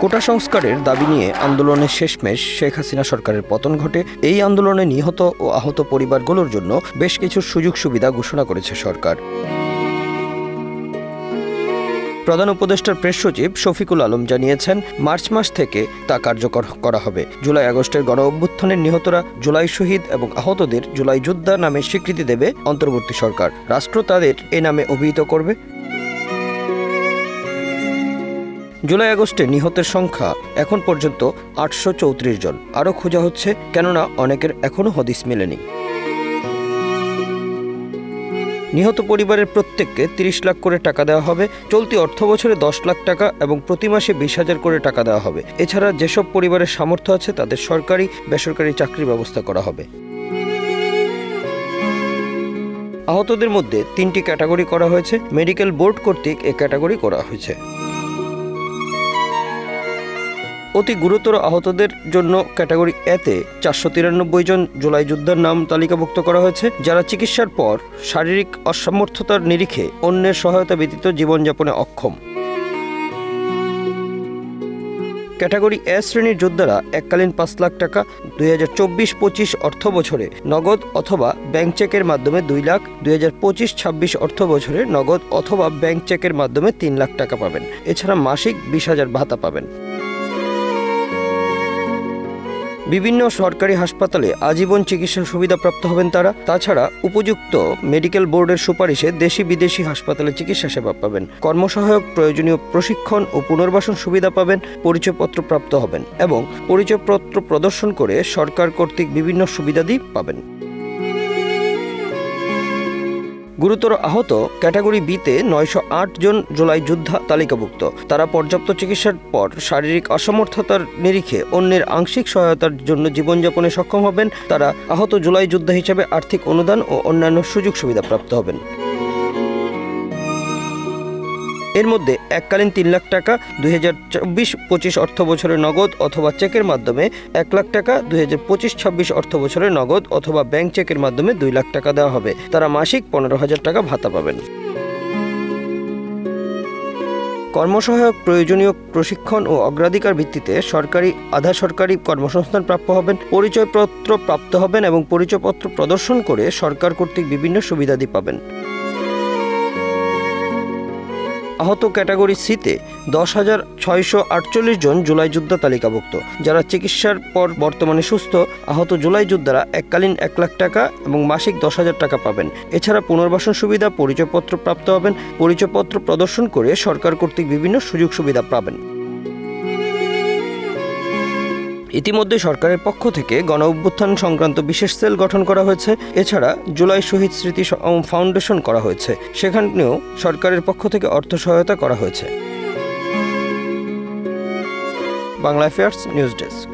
কোটা সংস্কারের দাবি নিয়ে আন্দোলনের শেষমেশ শেখ হাসিনা সরকারের পতন ঘটে। এই আন্দোলনে নিহত ও আহত পরিবারগুলোর জন্য বেশ কিছু সুযোগ সুবিধা ঘোষণা করেছে সরকার। প্রধান উপদেষ্টার প্রেস সচিব শফিকুল আলম জানিয়েছেন, মার্চ মাস থেকে তা কার্যকর করা হবে। জুলাই আগস্টের গণ অভ্যুত্থানের নিহতরা জুলাই শহীদ এবং আহতদের জুলাই যোদ্ধা নামে স্বীকৃতি দেবে অন্তর্বর্তী সরকার। রাষ্ট্র তাদের এ নামে অভিহিত করবে। জুলাই আগস্টে নিহতের সংখ্যা এখন পর্যন্ত আটশো চৌত্রিশ জন। আরও খোঁজা হচ্ছে, কেননা অনেকের এখনও হদিস মেলেনি। নিহত পরিবারের প্রত্যেককে তিরিশ লাখ করে টাকা দেওয়া হবে, চলতি অর্থ বছরে দশ লাখ টাকা এবং প্রতি মাসে বিশ হাজার করে টাকা দেওয়া হবে। এছাড়া যেসব পরিবারের সামর্থ্য আছে, তাদের সরকারি, বেসরকারি চাকরির ব্যবস্থা করা হবে। আহতদের মধ্যে তিনটি ক্যাটাগরি করা হয়েছে, মেডিকেল বোর্ড কর্তৃক এ ক্যাটাগরি করা হয়েছে। অতি গুরুতর আহতদের জন্য ক্যাটাগরি এতে চারশো তিরানব্বই জন জুলাই যোদ্ধার নাম তালিকাভুক্ত করা হয়েছে, যারা চিকিৎসার পর শারীরিক অসামর্থ্যতার নিরিখে অন্যের সহায়তা ব্যতীত জীবনযাপনে অক্ষম। ক্যাটাগরি এ শ্রেণির যোদ্ধারা এককালীন পাঁচ লাখ টাকা, দুই হাজার চব্বিশ পঁচিশ অর্থ বছরে নগদ অথবা ব্যাংক চেকের মাধ্যমে দুই লাখ, দুই হাজার পঁচিশ ছাব্বিশ অর্থ বছরে নগদ অথবা ব্যাংক চেকের মাধ্যমে তিন লাখ টাকা পাবেন। এছাড়া মাসিক বিশ হাজার ভাতা পাবেন। বিভিন্ন সরকারি হাসপাতালে আজীবন চিকিৎসা সুবিধা প্রাপ্ত হবেন তারা। তাছাড়া উপযুক্ত মেডিকেল বোর্ডের সুপারিশে দেশি বিদেশি হাসপাতালে চিকিৎসা সেবা পাবেন। কর্মসহায়ক, প্রয়োজনীয় প্রশিক্ষণ ও পুনর্বাসন সুবিধা পাবেন, পরিচয়পত্র প্রাপ্ত হবেন এবং পরিচয়পত্র প্রদর্শন করে সরকার কর্তৃক বিভিন্ন সুবিধাদি পাবেন। গুরুতর আহত ক্যাটাগরি বিতে নয়শো আট জন জুলাই যোদ্ধা তালিকাভুক্ত। তারা পর্যাপ্ত চিকিৎসার পর শারীরিক অসমর্থতার নিরিখে অন্যের আংশিক সহায়তার জন্য জীবনযাপনে সক্ষম হবেন। তারা আহত জুলাই যোদ্ধা হিসেবে আর্থিক অনুদান ও অন্যান্য সুযোগ সুবিধা প্রাপ্ত হবেন। এর মধ্যে এককালীন তিন লাখ টাকা, দুই হাজার চব্বিশ পঁচিশ অর্থ বছরে নগদ অথবা চেকের মাধ্যমে এক লাখ টাকা, দুই হাজার পঁচিশ ছাব্বিশ অর্থ বছরে নগদ অথবা ব্যাংক চেকের মাধ্যমে দুই লাখ টাকা দেওয়া হবে। তারা মাসিক পনেরো হাজার টাকা ভাতা পাবেন। কর্মসহায়ক প্রয়োজনীয় প্রশিক্ষণ ও অগ্রাধিকার ভিত্তিতে সরকারি, আধা সরকারি কর্মসংস্থান প্রাপ্য হবেন, পরিচয়পত্র প্রাপ্ত হবেন এবং পরিচয়পত্র প্রদর্শন করে সরকার কর্তৃক বিভিন্ন সুবিধাদি পাবেন। আহত ক্যাটাগরি সিতে দশ হাজার ছয়শো আটচল্লিশ জন জুলাই যোদ্ধা তালিকাভুক্ত। যারা চিকিৎসার পর বর্তমানে সুস্থ, আহত জুলাই যোদ্ধারা এককালীন এক লাখ টাকা এবং মাসিক দশ হাজার টাকা পাবেন। এছাড়া পুনর্বাসন সুবিধা, পরিচয়পত্র প্রাপ্ত হবেন। পরিচয়পত্র প্রদর্শন করে সরকার কর্তৃক বিভিন্ন সুযোগ সুবিধা পাবেন। ইতিমধ্যে সরকারের পক্ষ থেকে গণ অভ্যুত্থান সংক্রান্ত বিশেষ সেল গঠন করা হয়েছে। এছাড়া জুলাই শহীদ স্মৃতি ফাউন্ডেশন করা হয়েছে। সেখানেও সরকারের পক্ষ থেকে অর্থ সহায়তা করা হয়েছে। Bangla affairs news desk.